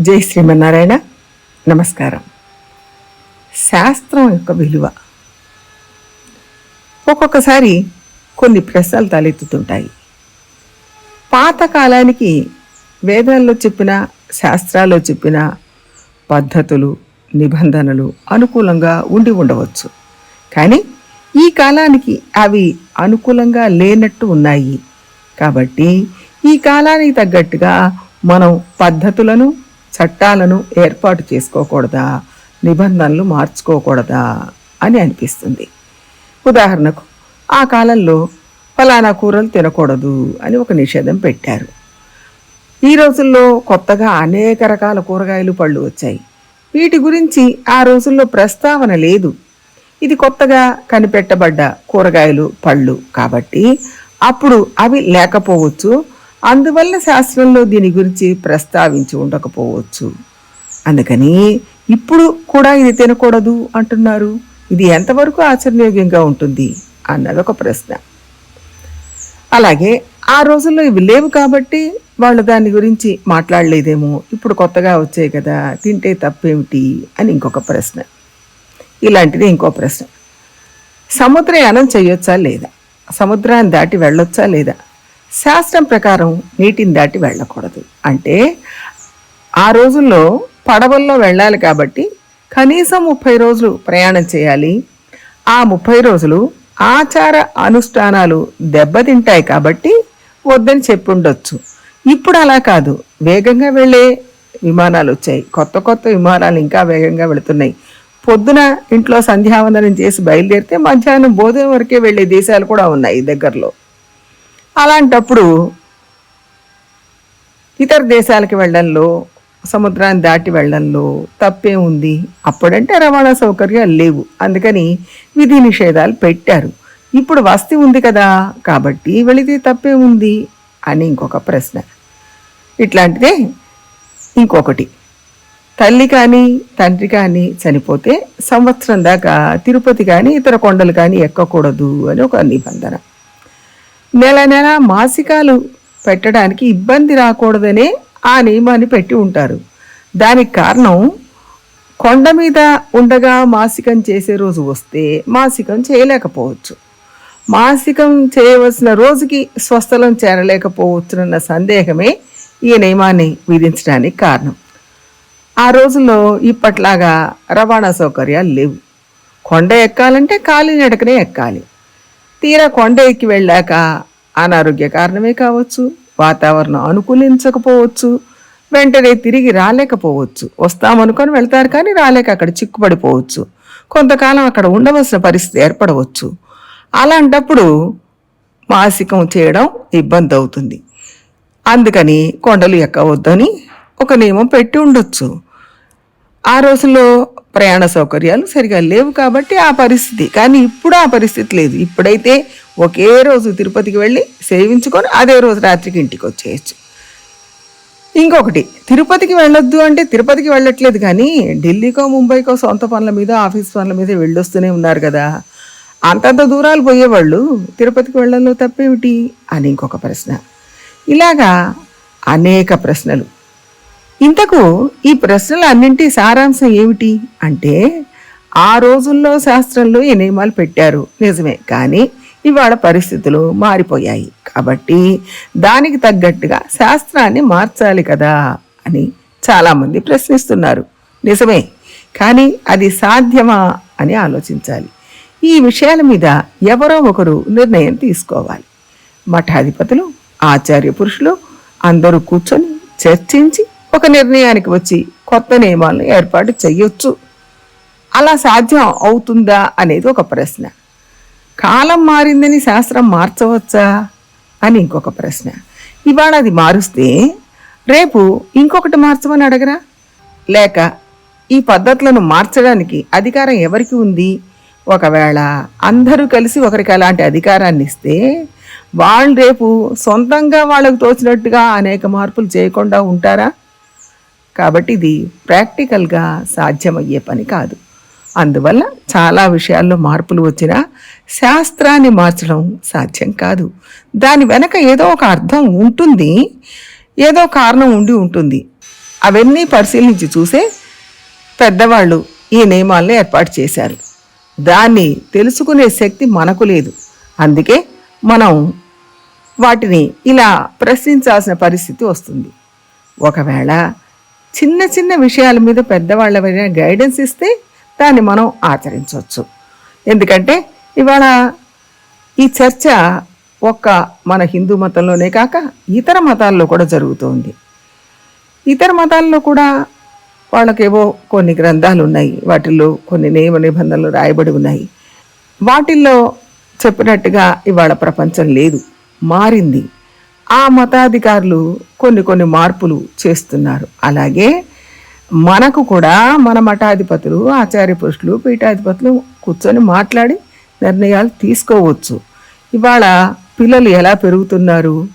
జై శ్రీమన్నారాయణ. నమస్కారం. శాస్త్రం యొక్క విలువ. ఒక్కొక్కసారి కొన్ని ప్రశ్నలు తలెత్తుతుంటాయి. పాతకాలానికి వేదాల్లో చెప్పిన శాస్త్రాల్లో చెప్పిన పద్ధతులు నిబంధనలు అనుకూలంగా ఉండి ఉండవచ్చు. కానీ ఈ కాలానికి అవి అనుకూలంగా లేనట్టు ఉన్నాయి. కాబట్టి ఈ కాలానికి తగ్గట్టుగా మనం పద్ధతులను చట్టాలను ఏర్పాటు చేసుకోకూడదా? నిబంధనలు మార్చుకోకూడదా? అని అనిపిస్తుంది. ఉదాహరణకు ఆ కాలంలో ఫలానా కూరలు తినకూడదు అని ఒక నిషేధం పెట్టారు. ఈ రోజుల్లో కొత్తగా అనేక రకాల కూరగాయలు పళ్ళు వచ్చాయి. వీటి గురించి ఆ రోజుల్లో ప్రస్తావన లేదు. ఇది కొత్తగా కనిపెట్టబడ్డ కూరగాయలు పళ్ళు కాబట్టి అప్పుడు అవి లేకపోవచ్చు అందువల్ల శాస్త్రంలో దీని గురించి ప్రస్తావించి ఉండకపోవచ్చు. అందుకని ఇప్పుడు కూడా ఇది తినకూడదు అంటున్నారు. ఇది ఎంతవరకు ఆచరణయోగ్యంగా ఉంటుంది అన్నది ఒక ప్రశ్న. అలాగే ఆ రోజుల్లో ఇవి లేవు కాబట్టి వాళ్ళు దాని గురించి మాట్లాడలేదేమో. ఇప్పుడు కొత్తగా వచ్చాయి కదా తింటే తప్పేమిటి అని ఇంకొక ప్రశ్న. ఇలాంటిది ఇంకో ప్రశ్న. సముద్రయానం చేయొచ్చా లేదా? సముద్రాన్ని దాటి వెళ్ళొచ్చా లేదా? శాస్త్రం ప్రకారం నీటిని దాటి వెళ్ళకూడదు. అంటే ఆ రోజుల్లో పడవల్లో వెళ్ళాలి కాబట్టి కనీసం ముప్పై రోజులు ప్రయాణం చేయాలి. ఆ ముప్పై రోజులు ఆచార అనుష్ఠానాలు దెబ్బతింటాయి కాబట్టి వద్దని చెప్పి ఉండొచ్చు ఇప్పుడు అలా కాదు. వేగంగా వెళ్ళే విమానాలు వచ్చాయి. కొత్త కొత్త విమానాలు ఇంకా వేగంగా వెళుతున్నాయి. పొద్దున ఇంట్లో సంధ్యావందనం చేసి బయలుదేరితే మధ్యాహ్నం భోజనం వరకే వెళ్ళే దేశాలు కూడా ఉన్నాయి దగ్గరలో. అలాంటప్పుడు ఇతర దేశాలకు వెళ్ళడంలో సముద్రాన్ని దాటి వెళ్ళడంలో తప్పే ఉంది. అప్పుడంటే రవాణా సౌకర్యాలు లేవు. అందుకని విధి నిషేధాలు పెట్టారు. ఇప్పుడు వస్తి ఉంది కదా కాబట్టి వెళితే తప్పే ఉంది అని ఇంకొక ప్రశ్న. ఇట్లాంటిదే ఇంకొకటి. తల్లి కానీ తండ్రి కానీ చనిపోతే సంవత్సరం దాకా తిరుపతి కానీ ఇతర కొండలు కానీ ఎక్కకూడదు అని ఒక నిబంధన. నెల నెల మాసికాలు పెట్టడానికి ఇబ్బంది రాకూడదనే ఆ నియమాన్ని పెట్టి ఉంటారు. దానికి కారణం కొండ మీద ఉండగా మాసికం చేసే రోజు వస్తే మాసికం చేయలేకపోవచ్చు. మాసికం చేయవలసిన రోజుకి స్వస్థలం చేరలేకపోవచ్చునన్న సందేహమే ఈ నియమాన్ని విధించడానికి కారణం. ఆ రోజుల్లో ఇప్పట్లాగా రవాణా సౌకర్యాలు లేవు. కొండ ఎక్కాలంటే కాలినడకనే ఎక్కాలి. తీరా కొండ ఎక్కి వెళ్ళాక అనారోగ్య కారణమే కావచ్చు వాతావరణం అనుకూలించకపోవచ్చు వెంటనే తిరిగి రాలేకపోవచ్చు. వస్తామనుకొని వెళ్తారు కానీ రాలేక అక్కడ చిక్కుపడిపోవచ్చు. కొంతకాలం అక్కడ ఉండవలసిన పరిస్థితి ఏర్పడవచ్చు. అలాంటప్పుడు మాసికం చేయడం ఇబ్బంది అవుతుంది అందుకని కొండలు ఎక్కవద్దని ఒక నియమం పెట్టి ఉండొచ్చు. ఆ రోజుల్లో ప్రయాణ సౌకర్యాలు సరిగా లేవు కాబట్టి ఆ పరిస్థితి. కానీ ఇప్పుడు ఆ పరిస్థితి లేదు. ఇప్పుడైతే ఒకే రోజు తిరుపతికి వెళ్ళి సేవించుకొని అదే రోజు రాత్రికి ఇంటికి వచ్చేయచ్చు. ఇంకొకటి తిరుపతికి వెళ్ళొద్దు అంటే తిరుపతికి వెళ్ళట్లేదు కానీ ఢిల్లీకో ముంబైకో సొంత పనుల మీద ఆఫీస్ పనుల మీద వెళ్ళొస్తూనే ఉన్నారు కదా. అంతంత దూరాలు పోయేవాళ్ళు తిరుపతికి వెళ్ళడంలో తప్పేమిటి అని ఇంకొక ప్రశ్న. ఇలాగా అనేక ప్రశ్నలు. ఇంతకు ఈ ప్రశ్నలన్నింటి సారాంశం ఏమిటి? అంటే ఆ రోజుల్లో శాస్త్రంలో ఈ నియమాలు పెట్టారు. నిజమే. కానీ ఇవాళ పరిస్థితులు మారిపోయాయి. కాబట్టి దానికి తగ్గట్టుగా శాస్త్రాన్ని మార్చాలి కదా అని చాలామంది ప్రశ్నిస్తున్నారు. నిజమే. కానీ అది సాధ్యమా అని ఆలోచించాలి. ఈ విషయాల మీద ఎవరో ఒకరు నిర్ణయం తీసుకోవాలి. మఠాధిపతులు ఆచార్య పురుషులు అందరూ కూర్చొని చర్చించి ఒక నిర్ణయానికి వచ్చి కొత్త నియమాలను ఏర్పాటు చేయొచ్చు. అలా సాధ్యం అవుతుందా అనేది ఒక ప్రశ్న. కాలం మారిందని శాస్త్రం మార్చవచ్చా? అని ఇంకొక ప్రశ్న. ఇవాళ అది మారుస్తే రేపు ఇంకొకటి మార్చమని అడగరా? లేక ఈ పద్ధతులను మార్చడానికి అధికారం ఎవరికి ఉంది? ఒకవేళ అందరూ కలిసి ఒకరికి అలాంటి అధికారాన్ని ఇస్తే వాళ్ళు రేపు సొంతంగా వాళ్ళకు తోచినట్టుగా అనేక మార్పులు చేయకుండా ఉంటారా? కాబట్టి ఇది ప్రాక్టికల్గా సాధ్యమయ్యే పని కాదు. అందువల్ల చాలా విషయాల్లో మార్పులు వచ్చినా శాస్త్రాన్ని మార్చడం సాధ్యం కాదు. దాని వెనక ఏదో ఒక అర్థం ఉంటుంది ఏదో కారణం ఉండి ఉంటుంది. అవన్నీ పరిశీలించి చూసే పెద్దవాళ్ళు ఈ నియమాలను ఏర్పాటు చేశారు. దాన్ని తెలుసుకునే శక్తి మనకు లేదు. అందుకే మనం వాటిని ఇలా ప్రశ్నించాల్సిన పరిస్థితి వస్తుంది. ఒకవేళ చిన్న చిన్న విషయాల మీద పెద్దవాళ్ళ గైడెన్స్ ఇస్తే దాన్ని మనం ఆచరించవచ్చు. ఎందుకంటే ఇవాళ ఈ చర్చ ఒక్క మన హిందూ మతంలోనే కాక ఇతర మతాల్లో కూడా జరుగుతోంది. ఇతర మతాల్లో కూడా వాళ్ళకేవో కొన్ని గ్రంథాలు ఉన్నాయి వాటిల్లో కొన్ని నియమ నిబంధనలు రాయబడి ఉన్నాయి. వాటిల్లో చెప్పినట్టుగా ఇవాళ ప్రపంచం లేదు. మారింది. ఆ మతాధికారులు కొన్ని కొన్ని మార్పులు చేస్తున్నారు. అలాగే మనకు కూడా మన మఠాధిపతులు ఆచార్య పురుషులు పీఠాధిపతులు కూర్చొని మాట్లాడి నిర్ణయాలు తీసుకోవచ్చు. ఇవాళ పిల్లలు ఎలా పెరుగుతున్నారు?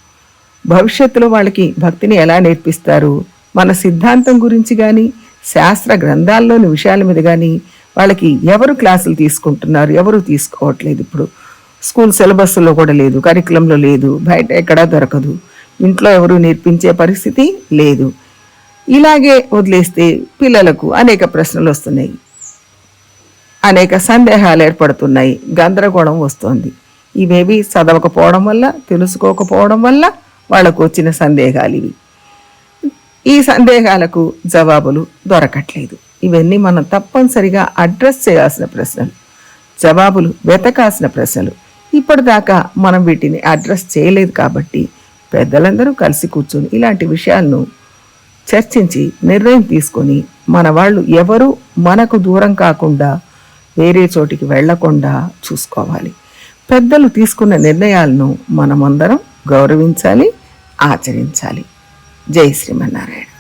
భవిష్యత్తులో వాళ్ళకి భక్తిని ఎలా నేర్పిస్తారు? మన సిద్ధాంతం గురించి కానీ శాస్త్ర గ్రంథాల్లోని విషయాల మీద కానీ వాళ్ళకి ఎవరు క్లాసులు తీసుకుంటున్నారు? ఎవరు తీసుకోవట్లేదు ఇప్పుడు? స్కూల్ సిలబస్లో కూడా లేదు కరికులంలో లేదు బయట ఎక్కడా దొరకదు. ఇంట్లో ఎవరు నేర్పించే పరిస్థితి లేదు. ఇలాగే వదిలేస్తే పిల్లలకు అనేక ప్రశ్నలు వస్తున్నాయి. అనేక సందేహాలు ఏర్పడుతున్నాయి. గందరగోళం వస్తుంది. ఇవేవి చదవకపోవడం వల్ల తెలుసుకోకపోవడం వల్ల వాళ్ళకు వచ్చిన సందేహాలు ఇవి. ఈ సందేహాలకు జవాబులు దొరకట్లేదు. ఇవన్నీ మనం తప్పనిసరిగా అడ్రస్ చేయాల్సిన ప్రశ్నలు. జవాబులు వెతకాల్సిన ప్రశ్నలు. ఇప్పటిదాకా మనం వీటిని అడ్రస్ చేయలేదు కాబట్టి పెద్దలందరూ కలిసి కూర్చొని ఇలాంటి విషయాలను చర్చించి నిర్ణయం తీసుకొని మన వాళ్ళు ఎవరు మనకు దూరం కాకుండా వేరే చోటికి వెళ్ళకుండా చూసుకోవాలి. పెద్దలు తీసుకున్న నిర్ణయాలను మనమందరం గౌరవించాలి ఆచరించాలి. జై శ్రీమన్నారాయణ.